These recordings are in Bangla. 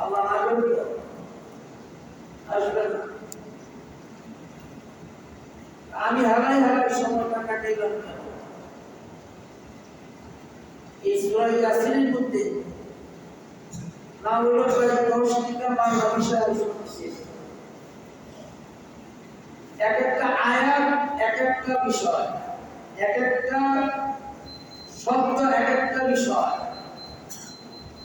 আল্লাহ না করবে আসবে না। আমি হারাই হারাই সময়টা কাটাইলাম এই সুরা ইয়াসিনের মধ্যে না হলো এক একটা আয়াত, এক একটা বিষয়, এক একটা শব্দ, এক একটা বিষয়।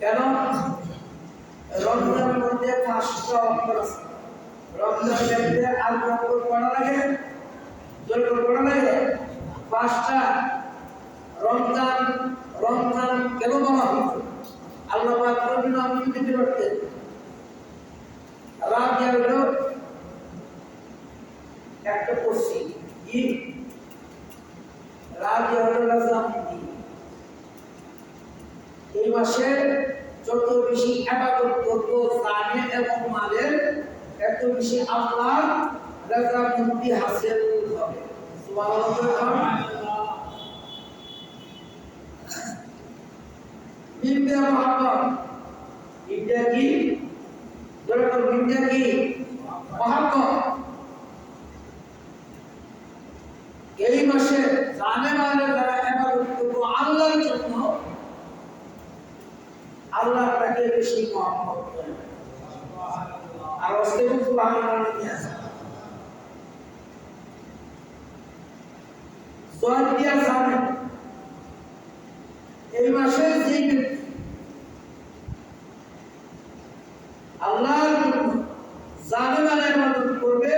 কেন? রমজানের মধ্যে পাঁচটা অক্ষর রমজানের মধ্যে আর অক্ষর পড়া লাগে জোর পড়া লাগে, পাঁচটা রমজান রমজান কেন বলা হতো আল্লাহ পাক রবি নাম দিতে পারতেন, রাত হলো একটা পড়ছি কি? রাত রাজামুদ্দিন এই মাসে যত বেশি আবাদত করব জানে এবং মালের এত বেশি আল্লাহ রাজামুদ্দি হাসিল হবে। এই মাসে জানে যারা আল্লাহর জন্য আল্লাহ তাকে বেশি মহব্বত করে। আর অস্তে সুবহানাল্লাহ সোয়াদিয়া জানে। এই মাসে যে ব্যক্তি আল্লাহর জন্য জানে মানে ইবাদত করবে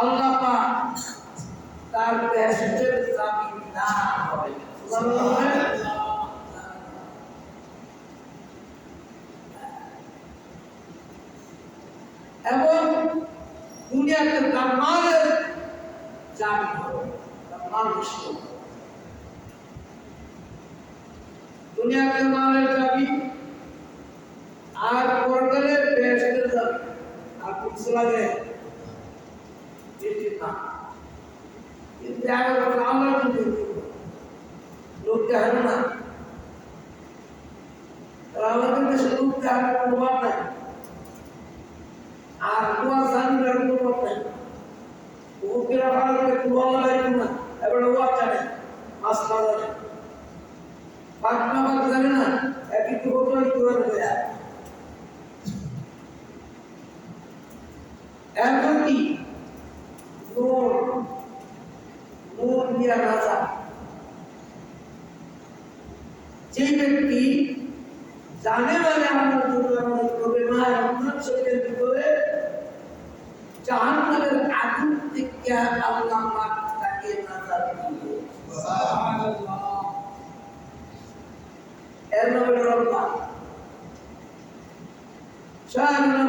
আল্লাহ পাক তার বেহেশতের জামিনদার হবে সুবহানাল্লাহ এবং দুনিয়াতে তার মালের জামিন হবে তার মাল বেশি হবে। দুনিয়াতে মালের জামিন আর পরকালে বেহেশতের জামিন লাগে। বেশি না। কিন্তু এগারো বছর আমরা কিন্তু লোক দেখানো না। আমাদের দেশে লোক দেখানোর কোনো ভাব নাই। আর কুয়া জানবার কোনো ভাব নাই। উকিরা ভালো করে কুয়া লাগাই না এবার ওয়া জানে, মাছ খাওয়া জানে পাটনা জানে না, একই empathy, known, known via NASA. যে ব্যক্তি জানে মানে আমার জন্য আমাদের করবে না আপনার শরীরে ভিতরে জাহান আগুন থেকে আল্লাহ মাঠ তাকে নাজার এর নামে রব্বা সার নাম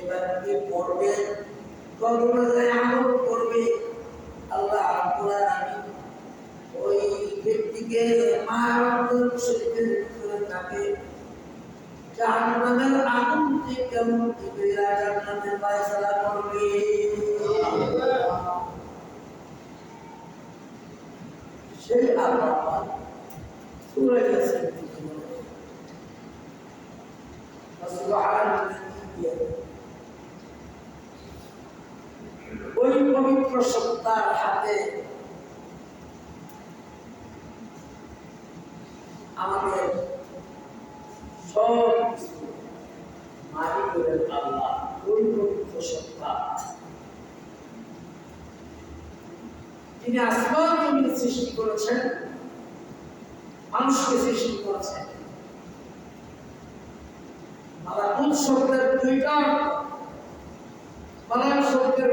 যে ব্যক্তি পড়বে কর্মজায় আমল করবে? আল্লাহ রাব্বুল আলামিন ওই ব্যক্তিকে মা রমজান ভিতরে তাকে জাহান্নামের আগুন থেকে মুক্তি কইরা জান্নাতের ফয়সালা করবে। সেই আল্লাহ থেকে বলেন সুবহানাল্লাহি ওই পবিত্র সত্তার হাতে আমাদের সব হলেন আল্লাহ, ওই পবিত্র সত্তা। তিনি আসমান জমিন সৃষ্টি করেছেন, মানুষকে সৃষ্টি করেছেন। মালাকুত শব্দের দুইটা মালাক শব্দের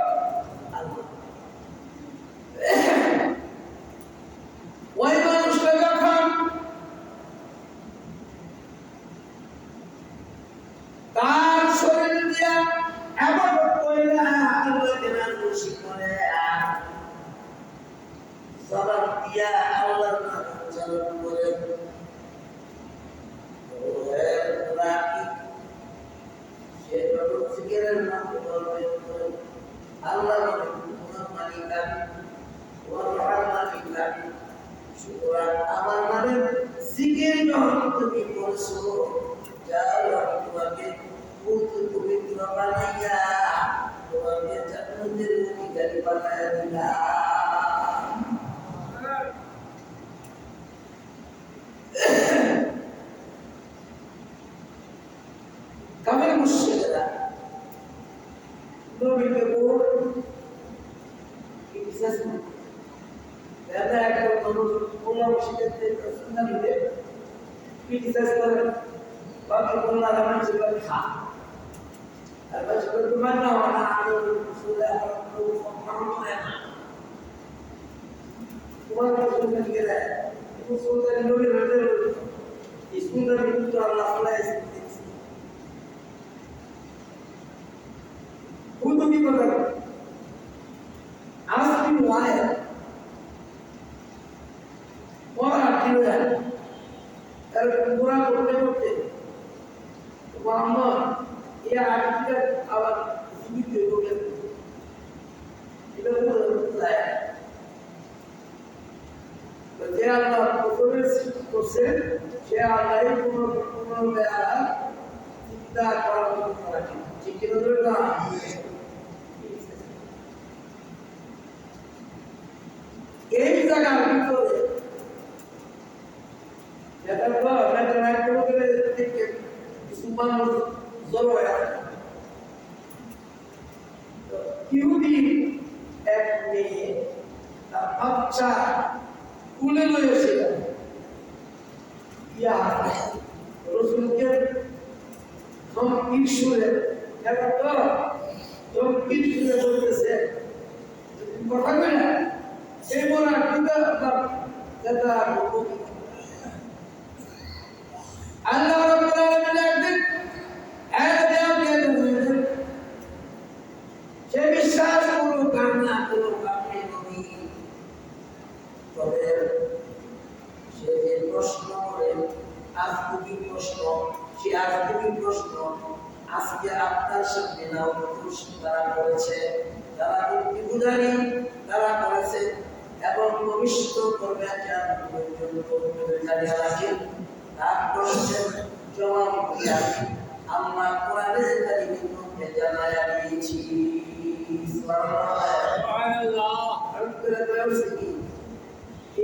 সুতরাং আমার নামে জিকির যখন তুমি করছ যাও আমি তোমাকে পবিত্র পবিত্র বানাইয়া তোমাকে জান্নাতের অধিকারী বানাইয়া দিলাম কামের মুর্শিদেরা নবীকে বল কি বিশেষ না দাদা একটা মানুষ কোলা মুর্শিদের সুন্দর দিতে ক্রিটিসাইজ করে বাকি কোলা রামান ছিল খা তারপর সেটা তোমার না হওয়া আমি সুদা সম্মান করে না তোমার কাছে সুন্দর দিকে দেয় সুন্দর নবীর হাতে এই সুন্দর কিন্তু আল্লাহ আল্লাহ Punto que mandar. Asking why. What are you at? তার পুরা করতে করতে মোহাম্মদ এই আর্টিটা আবার জীবিত হয়ে গেল এটা পুরো যায় যে আল্লাহ প্রথমে সৃষ্টি করছে সে আল্লাহ কোনো কোনো চিন্তা করার মতো করা ঠিক কিনা ধরে না এই জায়গার ভিতরে যেটা তো এটা রাইট করে দিলে দেখে কিছু মানুষ জড়ো হয়ে আছে তো ইহুদি এক মেয়ে তার বাচ্চা কুলে লয়েছিল ইয়া রসুলকে ধমকির সুরে এটা তো ধমকির সুরে বলতেছে কথা কই না সেই মোরা কিতা যেটা আল্লাহ রাব্বুল আলামিন একদিন আয়াতে আপনি দেখেন সে বিশ্বাস করুক আর না করুক আপনি নবী তবে সে যে প্রশ্ন করে আজগুবি প্রশ্ন সে আজগুবি প্রশ্ন আজকে আপনার সামনে নাও প্রশ্ন তারা করেছে তারা কিন্তু বুঝানি তারা করেছে এবং ভবিষ্যৎ করবে কেমন পর্যন্ত জানিয়ে রাখি তার প্রশ্নের জবাব দিয়ে আমি আল্লাহ কোরআনের কারিমের মধ্যে জানায় দিয়েছি সুবহানাল্লাহ আমি করে বলছি কি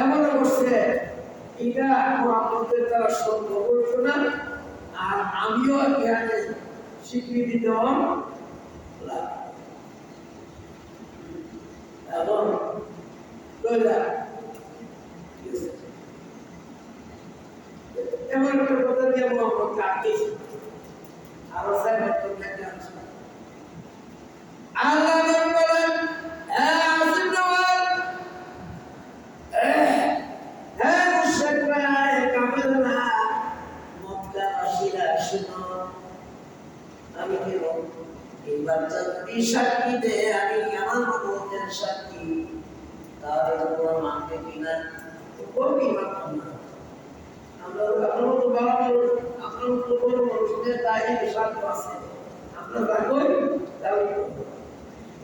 এমন করছে, এটা আমাদের দ্বারা সম্ভব হতো না, আর আমিও এখানে স্বীকৃতি দেওয়াম এবং এমন একটা কথা দিয়ে মোহাম্মদ কাটিস আরও সাহেব আল্লাহ বাচ্চা যদি সাক্ষী দেয় আমি আমার মনের সাক্ষী তাহলে তোমরা মানবে কিনা করবি মানতাম না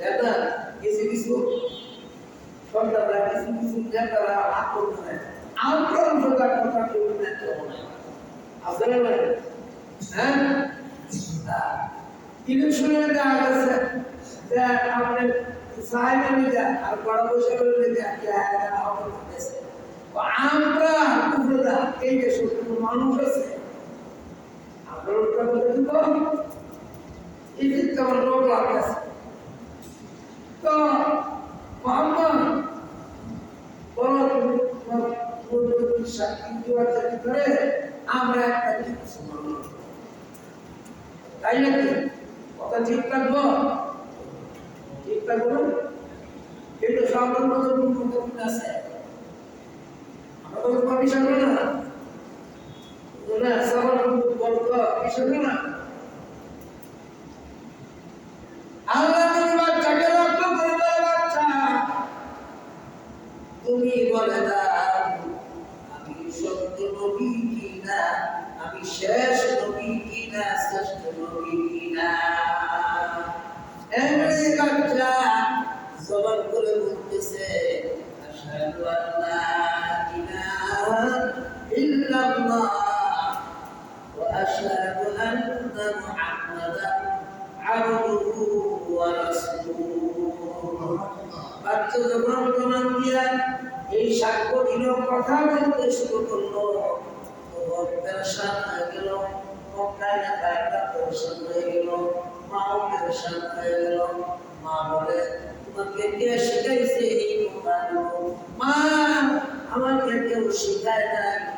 আপনার কিছু কিছু সন্তানরা মানে হ্যাঁ? ইলেকশনে দেখা গেছে যে আপনি সাহেব মিলে আর বড় বসে মিলে আমরা উপরা এই যে সত্য মানুষ আছে, আমরা ওটা বলে দিব এই যে তোমার লোক লাগে তো মোহাম্মদ বলো সাক্ষী দেওয়ার করে? আমরা একটা তাই নাকি? কথা ঠিক থাকব? ঠিক থাকব কিন্তু মতো গুরুত্বপূর্ণ আছে। আমরা তো কমিশন না। না সবার বলতো কমিশন না। মুহাম্মাদান আবদুহু ওয়া রাসূলুহু বাচ্চা যখন এই সাক্ষ্য দিল কথা বলতে শুরু করল তখন পেরেশান হয়ে গেল মক্কায় না হয়ে গেল মাও পেরেশান হয়ে গেল মা বলে তোমাকে কে এই কথাগুলো মা আমাকে কেউ শিখায় নাই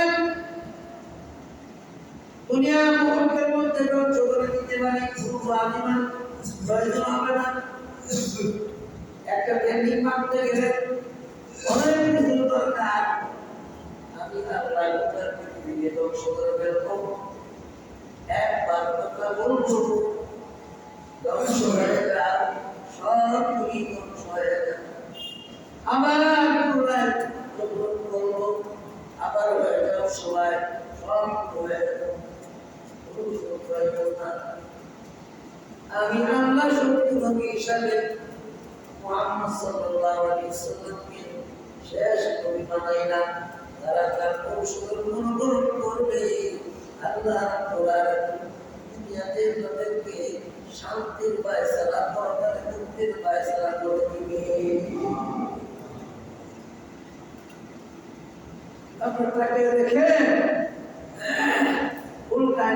দুনিয়া মুহূর্তের মধ্যে ধ্বংস করে দিতে পারি শুধু আদিমান প্রয়োজন হবে না। একটা বিল্ডিং বানাতে গেলে অনেক কিছু দরকার। আমি আল্লাহ উপর পৃথিবীকে ধ্বংস করে ফেলব। একবার কথা বলব। ধ্বংস হয়ে যাও সব তুমি ধ্বংস হয়ে যাও আবার পুনরায় বলব আবার হয়ে যাও সবাই, সব হয়ে যাও কোনো কিছু প্রয়োজন না আমি আল্লাহ সত্যি নবী হিসাবে মুহাম্মদ সাল্লাল্লাহু আলাইহি সাল্লামকে শেষ নবী বানাইলাম। তারা তার কৌশল অনুকরণ করবে। আল্লাহ রাব্বুল দুনিয়াতে তাদেরকে শান্তির ফয়সালা পরকালে মুক্তির ফয়সালা করে দিবে। আপনার তাকে দেখে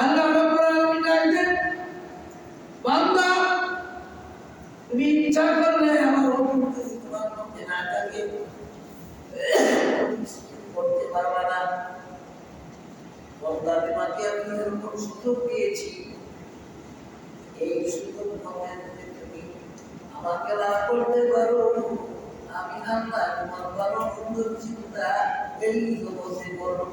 আল্লাহ রাব্বুল আলামিন ডাকবেন, বান্দা, তুমি ইচ্ছা করলে আমার যদি তোমার মধ্যে না থাকে করতে পারবা না। বান্দা, তোমাকে আমি এরকম সুযোগ দিয়েছি। এই সুযোগ মধ্যে তুমি আমাকে রাখ করতে পারো। আমি আল্লাহ তোমার বড় সুন্দর চিন্তা এই জগতে করব।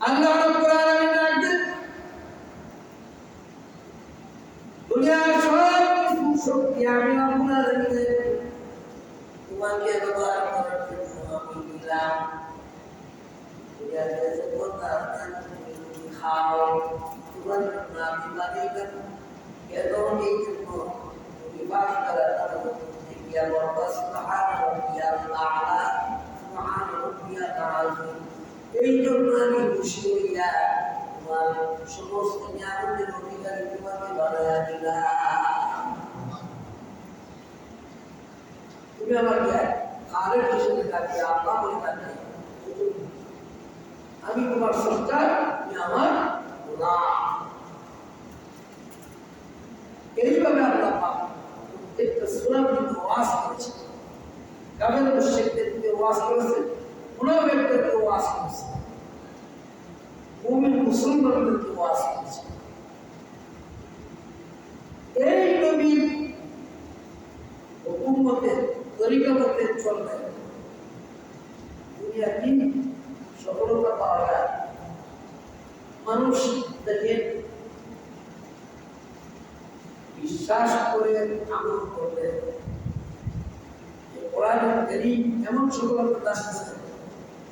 আল্লাহ রাব্বুল আলামিন ডাকতেন দুনিয়ার সব শক্তি আমি রব্বুল আলামিনের তোমাকে ব্যবহার করার জন্য আমি দিলাম দুনিয়ার কাছে কথা তুমি খাও তোমার জন্য আমি বানিয়েছেন কেন এই জন্য তুমি বাস করার জন্য ইয়া রব্বা সুবহান রাব্বিয়াল আ'লা সুবহান রাব্বিয়াল আযীম এই জন্য আমি খুশি হইয়া তোমার সমস্ত নিয়ামতের অধিকারী তোমাকে বানায়া দিলাম। তুমি আমাকে খালের হিসেবে থাকবে আল্লাহ বলে থাকবে। আমি তোমার সত্তা তুমি আমার গোলাম। এইভাবে আল্লাহ পাক প্রত্যেকটা সুরা কিন্তু ওয়াজ করেছে কাবের মুশরিকদেরকে ওয়াজ করেছে মুনাফিকদেরকে ওয়াজ করেছে। মুমিন মুসলমানদেরকে সফলতা পাওয়া মানুষ দেখেন বিশ্বাস করে, আমল করবে। কারীম এমন সফলতা দান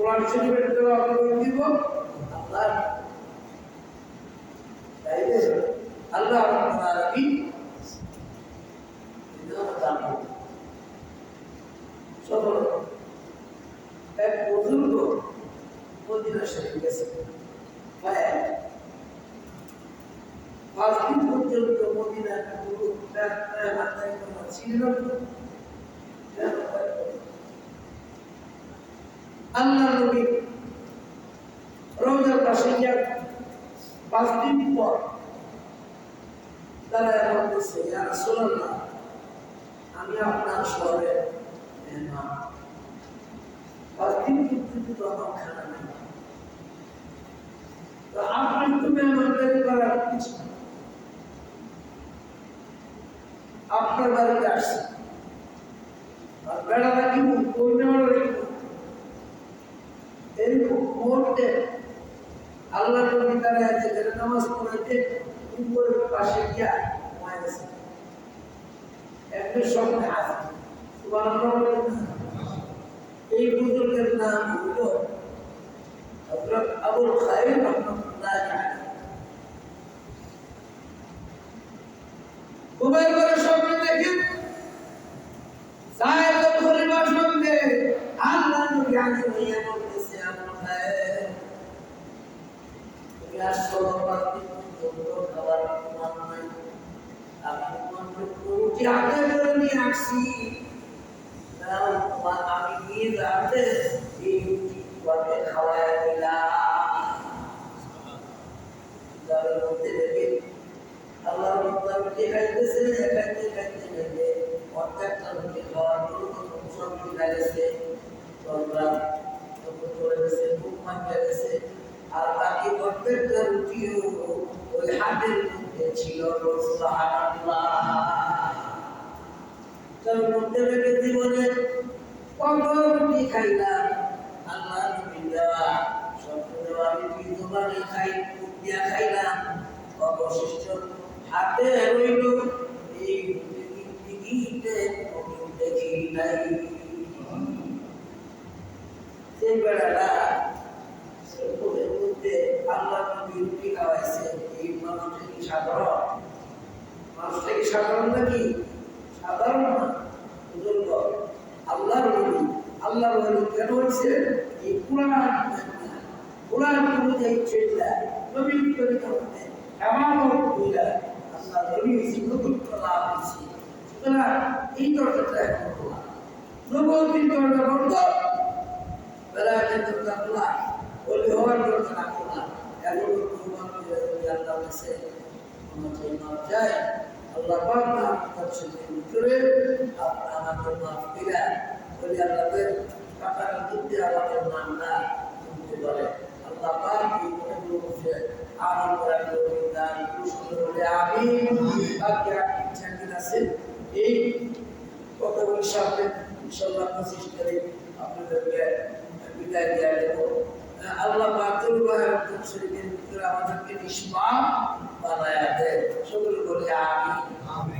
কোরআন শরীফের করে দিব? আল্লাহ তাই যে আল্লাহ করবে এক বুজুর্গ মদিনা শরীফ গেছে। হ্যাঁ। পাঁচ দিন পর্যন্ত মদিনা ছিল না। কেন প্যাক করে? আল্লাহ নবী রোজার পাশে গিয়া পাঁচ দিন পর তারা এমন বলছে, ইয়া রাসূলুল্লাহ, আমি আপনার শহরে পাঁচ দিন কিন্তু তো আমার খানা নেই। আপনি তো মেহমানদারি করার কিছু আপনার বাড়িতে আসছে আর বেড়াটা কি ওই মধ্যে আল্লাহ নবী তারা আছে যারা নামাজ পড়াইতে উপরের পাশে গিয়া মায়ের আছে একটা স্বপ্নে আছে এই বুজুর্গের নাম হলো হজরত আবুল খাইম রহমতুল্লাহ ঘুমের করে স্বপ্নে দেখেন, সাহেব খলিফা সঙ্গে আল্লাহ নবী আগে হইয়া বলতে ক্লাস সর্বাধিক খাবার মান নাই নিয়ে আসি বাকি প্রত্যেকটা ওই হাতের মধ্যে ছিল তার মধ্যে রেখে জীবনে কত রুটি খাইলাম আল্লাহ নবী দেওয়া স্বপ্ন দেওয়া রুটি জোবানে খাই মুখ দিয়া খাইলাম অবশিষ্ট হাতে রইল এই রুটি দিঘিতে কোনো দেখি নাই সেই বেড়াটা সৈকতের মধ্যে আল্লাহ নবী রুটি খাওয়াইছে এই মানুষটা কি সাধারণ মানুষটা কি সাধারণ নাকি সাধারণ না বুজুর্গ আল্লাহর বলি আল্লাহর বলি কেন হচ্ছে এই কোরআন কোরআন অনুযায়ী চললে নবী করে করতে এমন বুঝলে আল্লাহ নবী নতুন লাভ হয়েছে সুতরাং এই দরজাটা এখন খোলা বেলায়েতের দরজা খোলা বলি হওয়ার দরজা না। কুরবান আল্লাহ কাছে মাপ চাই। আল্লাহ পাক নাম করছে ভিতরে আপনার দিলা বলি আল্লাহদের টাকার মধ্যে আমাদের নামটা শুনতে পারে আল্লাহ পাক এই কথাগুলো করার দান বলে আমি বাকি ইচ্ছা আছে। এই কথাগুলির সামনে ইনশাল্লাহ কোশিশ করে আপনাদেরকে বিদায় দেওয়া দেব। আল্লাহ বাতুল বাহার শরীফের ভিতরে আমাদেরকে নিষ্পাপ বানায় দেয় সকলে বলে আমি